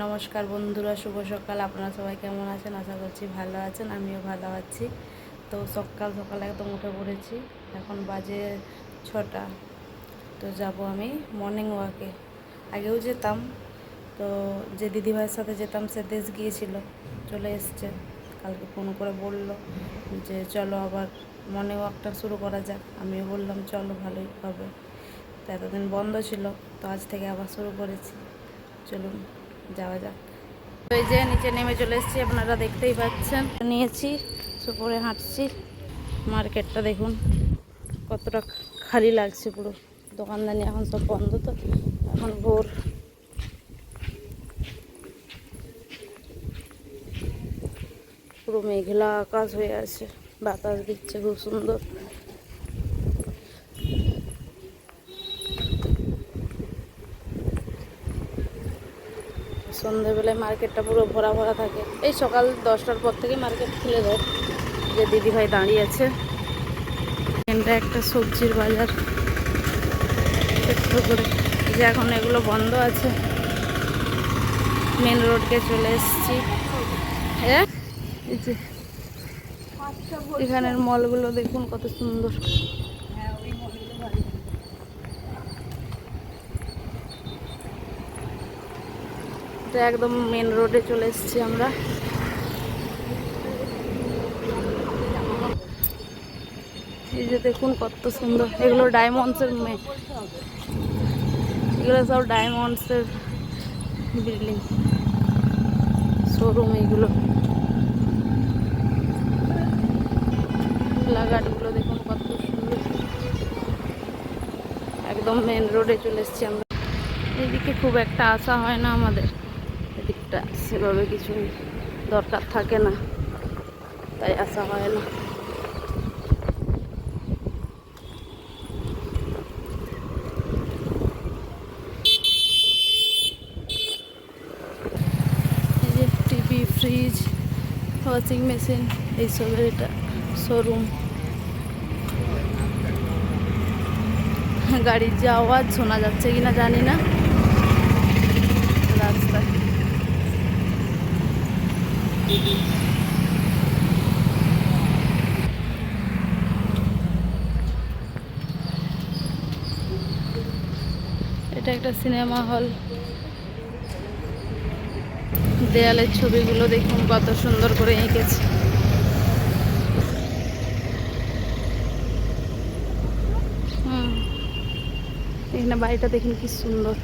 নমস্কার বন্ধুরা, শুভ সকাল। আপনারা সবাই কেমন আছেন? আশা করছি ভালো আছেন, আমিও ভালো আছি। তো সকাল সকাল একদম উঠে পড়েছি। এখন বাজে ছটা। তো যাব আমি মর্নিং ওয়াকে আগেও যেতাম। তো যে দিদিভাইয়ের সাথে যেতাম, সে দেশ গিয়েছিল। চলে এসছে। কালকে ফোন করে বলল যে, চলো আবার মর্নিং ওয়াকটা শুরু করা যাক। আমিও বললাম, চলো, ভালোই হবে। তো এতদিন বন্ধ ছিল। তো আজ থেকে আবার শুরু করেছি। চলুন। যাওয়া যাক। এই যে নিচে নেমে চলে এসেছি, আপনারা দেখতেই পাচ্ছেন। নিয়েছি সুপরে হাঁটছি। মার্কেটটা দেখুন, কতটা খালি লাগছে পুরো। দোকানদানি এখন সব বন্ধ তো, এখন ভোর। পুরো মেঘলা আকাশ হয়ে আছে, বাতাস দিচ্ছে খুব সুন্দর। সন্ধেবেলায় মার্কেটটা পুরো ভরা ভরা থাকে। এই সকাল দশটার পর থেকে মার্কেট খুলে যায়। যে দিদিভাই দাঁড়িয়ে আছে। এখানটা একটা সবজির বাজার। ছোট্ট করে। যে এখন এগুলো বন্ধ আছে। মেন রোডকে চলে এসেছি। হ্যাঁ এখানের মলগুলো দেখুন কত সুন্দর। এটা একদম মেন রোডে চলে এসেছি আমরা। এই যে দেখুন কত সুন্দর। এগুলো ডায়মন্ডসের এগুলো সব ডায়মন্ডসের বিল্ডিং শোরুম এইগুলো লাগাটগুলো দেখুন কত সুন্দর। একদম মেন রোডে চলে এসেছি আমরা। এদিকে খুব একটা আশা হয় না আমাদের। এদিকটা সেভাবে কিছু দরকার থাকে না। তাই আসা হয় না। টিভি, ফ্রিজ, ওয়াশিং মেশিন, এইসবের এটা শোরুম গাড়ির যে আওয়াজ শোনা যাচ্ছে কিনা জানি না। এটা একটা সিনেমা হল। দেয়ালের ছবিগুলো দেখুন, কত সুন্দর করে এঁকেছে। এখানে বাড়িটা দেখুন কি সুন্দর।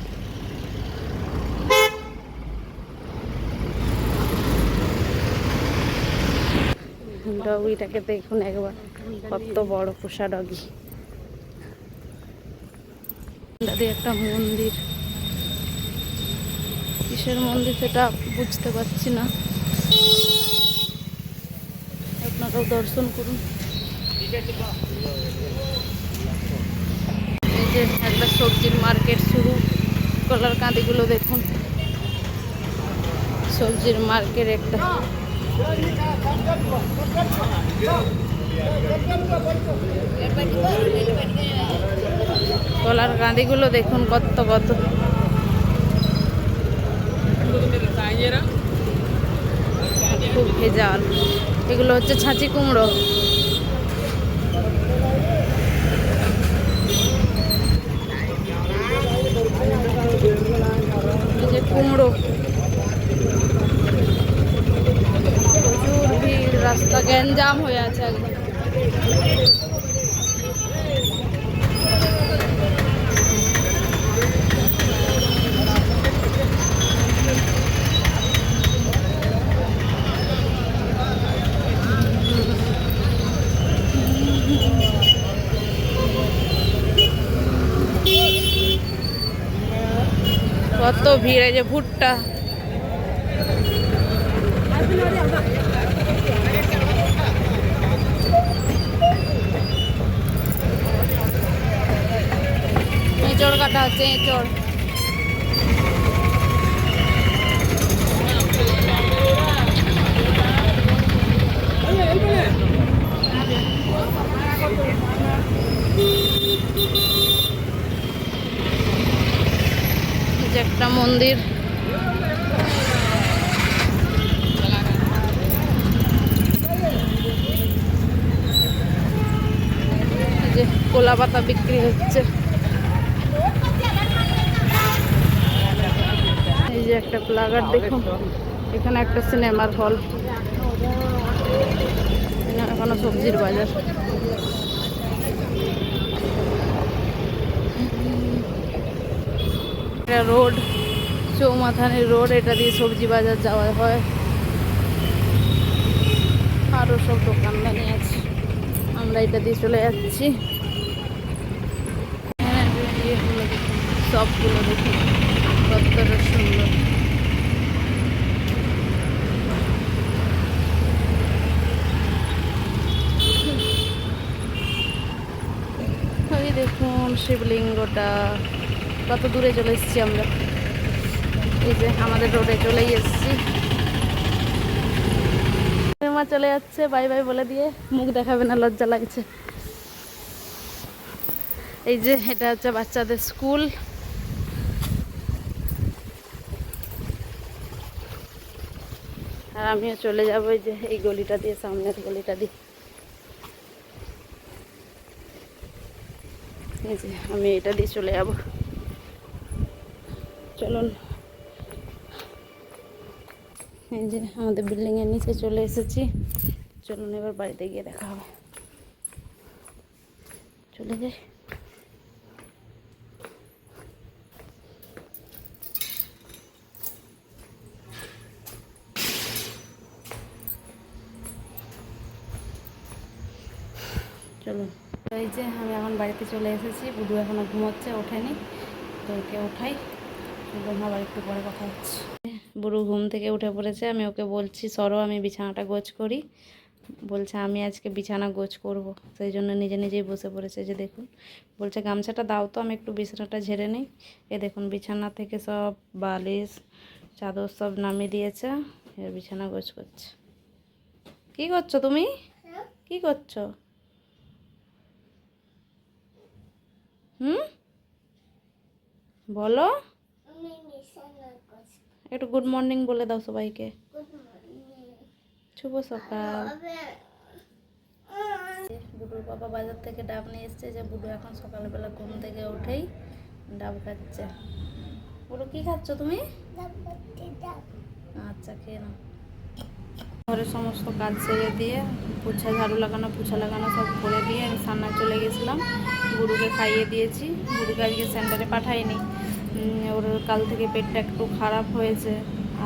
ডগিটাকে দেখুন একবার। কত বড় পোষা ডগি দাদি, একটা মন্দির। কিসের মন্দির সেটা বুঝতে পারছি না। আপনারাও দর্শন করুন। এই যে একটা সবজির মার্কেট শুরু। কলার কাঁদিগুলো দেখুন। সবজির মার্কেট একটা। কলার গাঁদিগুলো দেখুন কত কত। খুব ভেজাল। এগুলো হচ্ছে ছাঁচি কুমড়ো এই যে কুমড়ো প্রচুর ভিড় রাস্তা গ্যাঞ্জাম হয়ে আছে একদম। কত ভিড় এই যে ভুট্টা। এঁচড় কাটা হচ্ছে এঁচড় একটা মন্দির। যে কলা পাতা বিক্রি হচ্ছে। একটা প্লাগার দেখুন। এখানে একটা সিনেমার হল। এখনও সবজির বাজার। এটা রোড চৌমাথানি রোড এটা দিয়ে সবজি বাজার যাওয়া হয়। আরও সব দোকানদানি আছে। আমরা এটা দিয়ে চলে যাচ্ছি। সবগুলো দেখুন। কতটা সুন্দর। ওই দেখুন শিবলিঙ্গটা, কত দূরে চলে এসেছি আমরা। এই যে আমাদের রোডে চলেই এসেছি। মা চলে যাচ্ছে, বাই বাই বলে দিয়ে মুখ দেখাবে না, লজ্জা লাগছে। এই যে এটা হচ্ছে বাচ্চাদের স্কুল। আর আমিও চলে যাব এই যে, এই গলিটা দিয়ে, সামনের গলিটা দিয়ে। যে, আমি এটা দিয়ে চলে যাব। চলুন। এই যে, আমাদের বিল্ডিংয়ের নিচে চলে এসেছি। চলুন এবার বাড়িতে গিয়ে দেখা হবে। চলে যাই। চলুন তো এই যে আমি এখন বাড়িতে চলে এসেছি। বুধু এখনও ঘুমোচ্ছে ওঠেনি। তো ওকে ওঠাই আবার একটু পরে কথা হচ্ছে। বুড়ো ঘুম থেকে উঠে পড়েছে। আমি ওকে বলছি সরো আমি বিছানাটা গোছ করি। বলছে আমি আজকে বিছানা গোছ করব। সেই জন্য নিজে নিজেই বসে পড়েছে যে দেখুন। বলছে গামছাটা দাও তো আমি একটু বিছানাটা ঝেড়ে নিই। এ দেখুন বিছানা থেকে সব বালিশ চাদর সব নামিয়ে দিয়েছে। এর বিছানা গোছ করছে। কি করছ তুমি? কি করছ? হুম? বলো। একটু গুড মর্নিং বলে দাও সবাইকে। শুভ সকাল। বুডুর বাবা বাজার থেকে ডাব নিয়ে এসছে যে বুডু এখন সকালবেলা ঘুম থেকে উঠেই ডাব খাচ্ছে। বুডু কি খাচ্ছ তুমি? আচ্ছা খেয়ে নাও। ঘরের সমস্ত কাজ সেরে দিয়ে, পুছা ঝাড়ু লাগানো, পুছা লাগানো সব করে দিয়ে আমি সান্না চলে গেছিলাম। গুরুকে খাইয়ে দিয়েছি। গুরুকে আজকে সেন্টারে পাঠাইনি। ওর কাল থেকে পেটটা একটু খারাপ হয়েছে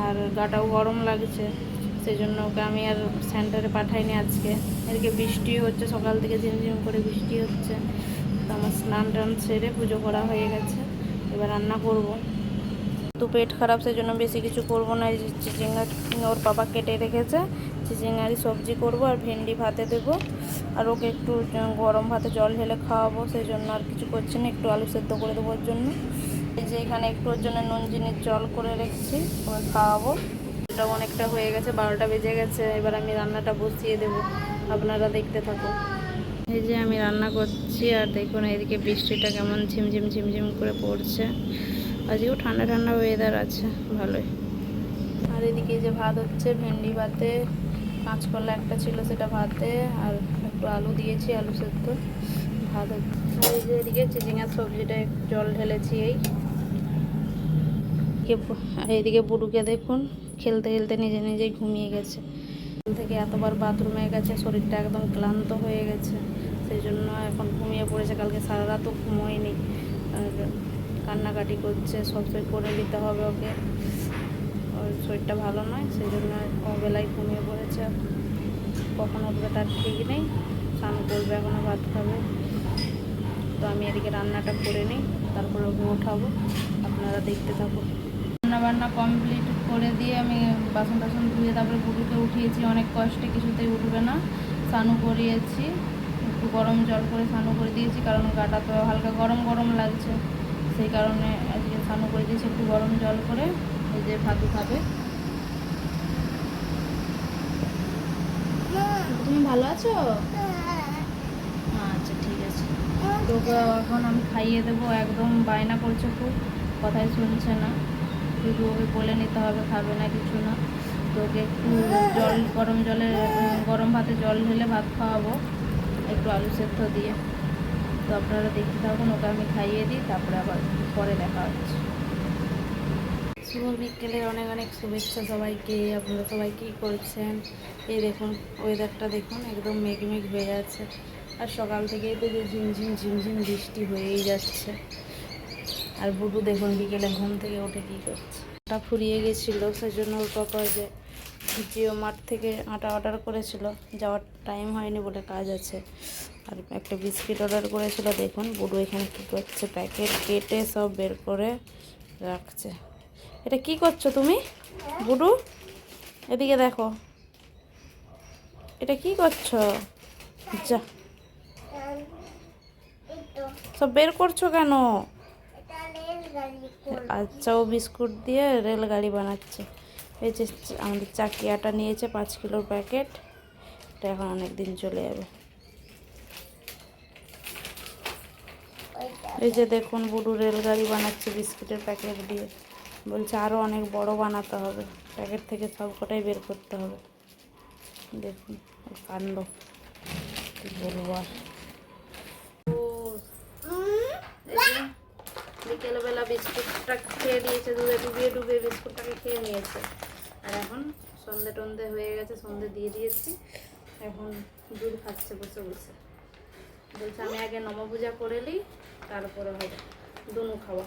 আর গাটাও গরম লাগছে। সেই জন্য ওকে আমি আর সেন্টারে পাঠাইনি আজকে। এদিকে বৃষ্টি হচ্ছে, সকাল থেকে ঝিমঝিম করে বৃষ্টি হচ্ছে। তো আমার স্নান টান সেরে পুজো করা হয়ে গেছে। এবার রান্না করব। তো পেট খারাপ সেই জন্য বেশি কিছু করব না। এই চিচিঙ্গা ওর বাবা কেটে রেখেছে। চিচিঙ্গারি সবজি করব আর ভেন্ডি ভাতে দেবো। আর ওকে একটু গরম ভাতে জল ঢেলে খাওয়াবো, সেই জন্য আর কিছু করছি না, একটু আলু সেদ্ধ করে দেবো ওর জন্য। এই যে এখানে একটু ওর জন্য নুন জিনিস জল করে রেখেছি, ওকে খাওয়াবো। এটা অনেকটা হয়ে গেছে, বারোটা বেজে গেছে, এবার আমি রান্নাটা বসিয়ে দেবো, আপনারা দেখতে থাকুন। এই যে আমি রান্না করছি, আর দেখুন এদিকে বৃষ্টিটা কেমন ঝিমঝিম ঝিমঝিম করে পড়ছে। আজকেও ঠান্ডা ঠান্ডা ওয়েদার আছে, ভালোই। আর এদিকে যে ভাত হচ্ছে, ভেন্ডি ভাতে, কাঁচকলা একটা ছিল সেটা ভাতে, আর একটু আলু দিয়েছি, আলু সেদ্ধ। হচ্ছে আর এই যে এদিকে চিচিঙার সবজিটা জল ঢেলেছি এই। এদিকে বুড়ুকে দেখুন, খেলতে খেলতে নিজে নিজেই ঘুমিয়ে গেছে। থেকে এতবার বাথরুমে গেছে, শরীরটা একদম ক্লান্ত হয়ে গেছে। সেই জন্য এখন ঘুমিয়ে পড়েছে, কালকে সারা রাতও ঘুমোয়নি। আর কান্নাকাটি করছে, সব সই করে নিতে হবে ওকে। ওর শরীরটা ভালো নয়, সেই জন্য অবেলায় ঘুমিয়ে পড়েছে। কখন উঠবে তার ঠিক নেই। স্নান করবে এখনও ভাত খাবে। তো আমি এদিকে রান্নাটা করে নিই তারপরে ওকে ওঠাবো আপনারা দেখতে থাকুন। রান্না বান্না কমপ্লিট করে দিয়ে আমি বাসন টাসন ধুয়ে তারপরে বুড়ুকে উঠিয়েছি। অনেক কষ্টে কিছুতেই উঠবে না। স্নানও করিয়েছি। একটু গরম জল করে স্নানও করে দিয়েছি কারণ গাটা তো হালকা গরম গরম লাগছে। সেই কারণে আজকে স্নানও করে দিয়েছি একটু গরম জল করে। এই যে ভাতু খাবে। তুমি ভালো আছো? আছে তোকে এখন আমি খাইয়ে দেবো, একদম বায়না করছে খুব, কথাই শুনছে না। শুধু ওকে বলে নিতে হবে, খাবে না কিছু না। তো ওকে একটু জল, গরম জলে গরম ভাতে জল ঢেলে ভাত খাওয়াবো, একটু আলু সেদ্ধ দিয়ে। তো আপনারা দেখতে থাকুন, ওকে আমি খাইয়ে দিই, তারপরে আবার পরে দেখা হচ্ছে। শুভ বিকেলের অনেক অনেক শুভেচ্ছা সবাইকে, আপনারা সবাই কী করছেন? এই দেখুন ওয়েদারটা দেখুন, একদম মেঘ মেঘ হয়ে আছে। আর সকাল থেকেই তো ঝিমঝিম ঝিমঝিম বৃষ্টি হয়েই যাচ্ছে। আর বুবু দেখুন বিকেলে ঘুম থেকে উঠে কী করছে। আটা ফুরিয়ে গেছিল সেই জন্য ওর পাপা যে জিও মাঠ থেকে আটা অর্ডার করেছিল। যাওয়ার টাইম হয়নি বলে কাজ আছে। আর একটা বিস্কিট অর্ডার করেছিল, দেখুন বুড়ো এখানে কী করছে। প্যাকেট কেটে সব বের করে রাখছে। এটা কি করছ তুমি? বুড়ু এদিকে দেখো। এটা কি করছ? যা। সব বের করছ কেন? আচ্ছা ও বিস্কুট দিয়ে রেলগাড়ি বানাচ্ছে। এই যে আমাদের চাকি আটা নিয়েছে পাঁচ কিলোর প্যাকেট। এটা এখন অনেক দিন চলে যাবে। এই যে দেখুন বুড়ু রেলগাড়ি বানাচ্ছে বিস্কুটের প্যাকেট দিয়ে। বলছে আরও অনেক বড় বানাতে হবে। প্যাকেট থেকে সব কটাই বের করতে হবে। দেখুন কাণ্ড। কি বলব আর ও এই যে বিকেলবেলা বিস্কুটটা খেয়ে নিয়েছে, দুধে ডুবিয়ে ডুবিয়ে বিস্কুটটাকে খেয়ে নিয়েছে। আর এখন সন্ধে টন্ধে হয়ে গেছে, সন্ধে দিয়ে দিয়েছি। এখন দুধ খাচ্ছে বসে বসে। বলছে, আমি আগে নমপূজা করে নিই, তারপরে হবে দুনু খাওয়া।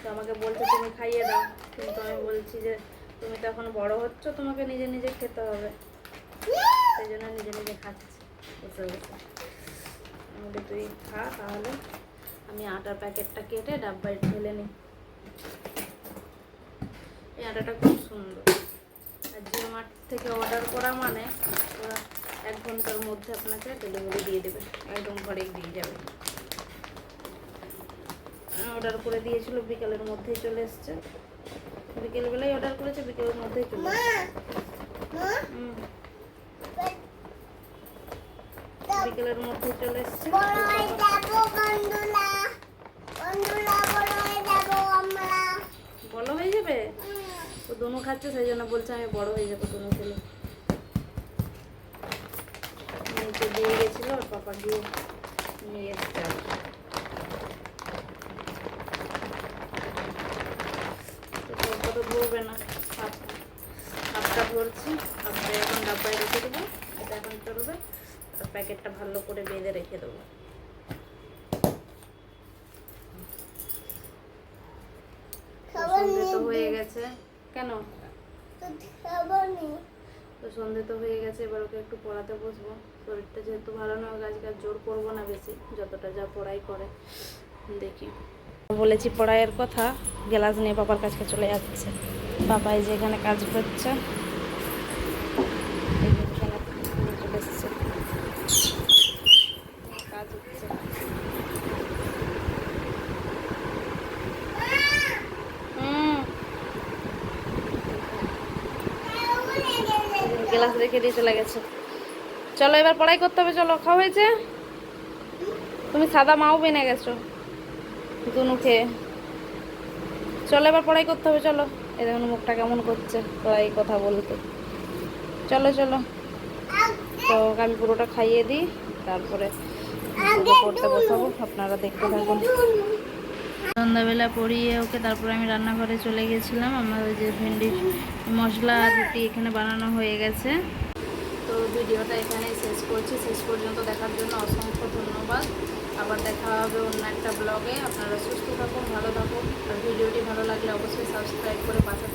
তো আমাকে বলছে, তুমি খাইয়ে দাও। কিন্তু আমি বলছি যে, তুমি তো এখন বড় হচ্ছ, তোমাকে নিজে নিজে খেতে হবে। সেই জন্য নিজে নিজে খাচ্ছি বসে বসে। তুই খা তাহলে। আমি আটার প্যাকেটটা কেটে ডাব্বায় ঢেলে নিই। এই আটাটা খুব সুন্দর। আর জিও মার্ট থেকে অর্ডার করা মানে ওরা এক ঘণ্টার মধ্যে আপনাকে ডেলিভারি দিয়ে দেবে একদম ঘরে দিয়ে যাবে। অর্ডার করে দিয়েছিল বিকালের মধ্যেই চলে এসছে। বিকেলবেলায় অর্ডার করেছে বিকেলের মধ্যেই চলে এসছে। বিকেলের মধ্যেই চলে এসছে। বড় হয়ে যাবে ও দুনু খাচ্ছে, সেই জন্য বলছে আমি বড় হয়ে যাব দুনু খেলে নিচে দিয়ে গেছিল ওর পাপা গিয়ে নিয়ে এসছে। তো ধরবে না হাফ হাফটা হাফটা এখন ডাব্বায় রেখে দেবো, এটা এখন চলবে প্যাকেটটা ভালো করে বেঁধে রেখে দেবো। সন্ধে তো হয়ে গেছে। কেন? তো সন্ধে তো হয়ে গেছে এবার ওকে একটু পড়াতে বসবো। শরীরটা যেহেতু ভালো না ওকে আজকে জোর করব না বেশি যতটা যা পড়াই করে। দেখি। বলেছি পড়াইয়ের কথা গ্লাস নিয়ে বাবার কাছে চলে যাচ্ছে। পাপাই যে এখানে কাজ করছে এই যে এখানে নিয়ে চলে এসছে কাজ হচ্ছে হুম গ্লাস রেখে দিয়ে চলে গেছে। চলো এবার পড়াই করতে হবে চলো খাওয়া হয়েছে? তুমি সাদা মাও বেনে গেছো। দুনু খেয়ে চলো এবার পড়াই করতে হবে চলো। এই দেখুন মুখটা কেমন করছে পড়াই কথা বলতে। চলো চলো। তো আমি পুরোটা খাইয়ে দিই তারপরে পড়তে বসাবো আপনারা দেখতে থাকুন। সন্ধ্যাবেলা পড়িয়ে ওকে তারপরে আমি রান্নাঘরে চলে গেছিলাম। আমার ওই যে ভেন্ডি মশলা রুটি এখানে বানানো হয়ে গেছে। তো ভিডিওটা এখানেই শেষ করছি। শেষ পর্যন্ত দেখার জন্য অসংখ্য ধন্যবাদ। আবার দেখা হবে অন্য একটা ব্লগে। আপনারা সুস্থ থাকুন, ভালো থাকুন। আর ভিডিওটি ভালো লাগলে অবশ্যই সাবস্ক্রাইব করে পাশে